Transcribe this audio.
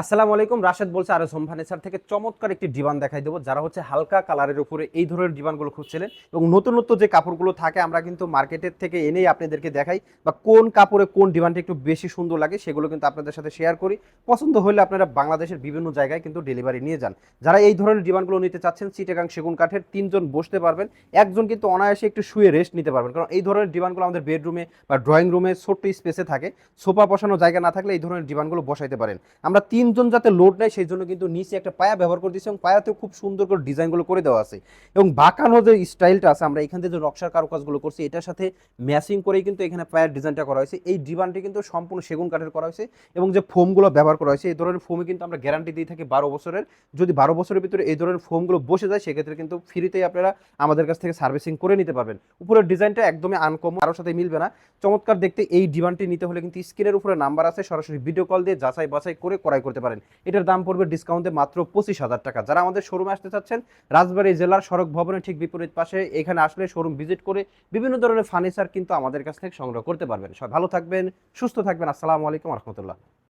আসসালামু আলাইকুম, রাশেদ বলছে, আর হোম ফার্নিচার থেকে চমৎকার একটি ডিভান দেখাই দেবো, যারা হচ্ছে হালকা কালারের উপরে এই ধরনের ডিভানগুলো খুঁজছিলেন এবং নতুন নতুন যে কাপড়গুলো থাকে আমরা কিন্তু মার্কেটের থেকে এনেই আপনাদেরকে দেখাই বা কোন কাপড়ে কোন ডিভানটা একটু বেশি সুন্দর লাগে সেগুলো কিন্তু আপনাদের সাথে শেয়ার করি। পছন্দ হলে আপনারা বাংলাদেশের বিভিন্ন জায়গায় কিন্তু ডেলিভারি নিয়ে যান। যারা এই ধরনের ডিভানগুলো নিতে চাচ্ছেন, চিটেগাং সেগুন কাঠের তিনজন বসতে পারবেন, একজন কিন্তু অনায়াসে একটু শুয়ে রেস্ট নিতে পারবেন। কারণ এই ধরনের ডিভানগুলো আমাদের বেডরুমে বা ড্রয়িং রুমে ছোট্ট স্পেসে থাকে, সোফা বসানোর জায়গা না থাকলে এই ধরনের ডিভানগুলো বসাইতে পারেন। আমরা তিনজন যাতে লোড নেয়, সেই জন্য কিন্তু নিচে একটা পায়া ব্যবহার করে দিচ্ছি এবং পায়াতেও খুব সুন্দর করে ডিজাইনগুলো করে দেওয়া আছে। এবং বাঁকানো যে স্টাইলটা আছে, আমরা এখান থেকে যে নকশার কারুকাজগুলো করছি, এটার সাথে ম্যাচিং করেই কিন্তু এখানে পায়ের ডিজাইনটা করা হয়েছে। এই ডিভানটি কিন্তু সম্পূর্ণ সেগুন কাঠের করা হয়েছে এবং যে ফোমগুলো ব্যবহার করা হয়েছে, এই ধরনের ফোমে কিন্তু আমরা গ্যারান্টি দিয়ে থাকি বারো বছরের। যদি বারো বছরের ভিতরে এই ধরনের ফোমগুলো বসে যায়, সেক্ষেত্রে কিন্তু ফ্রিতেই আপনারা আমাদের কাছ থেকে সার্ভিসিং করে নিতে পারবেন। উপরের ডিজাইনটা একদমই আনকম কারোর সাথে মিলবে না। চমৎকার দেখতে এই ডিভানটি নিতে হলে কিন্তু স্ক্রিনের উপরে নাম্বার আছে, সরাসরি ভিডিও কল দিয়ে যাচাই বাছাই করে ক্রয় করতে পারেন। এটার দাম পড়বে ডিসকাউন্টে মাত্র পঁচিশ হাজার টাকা। যারা আমাদের শোরুমে আসতে চাচ্ছেন, রাজবাড়ী জেলার সড়ক ভবনের ঠিক বিপরীত পাশে এখানে আসলে শোরুম ভিজিট করে বিভিন্ন ধরনের ফার্নিচার কিন্তু আমাদের কাছ থেকে সংগ্রহ করতে পারবেন। সবাই ভালো থাকবেন, সুস্থ থাকবেন। আসসালামু আলাইকুম রহমতুল্লাহ।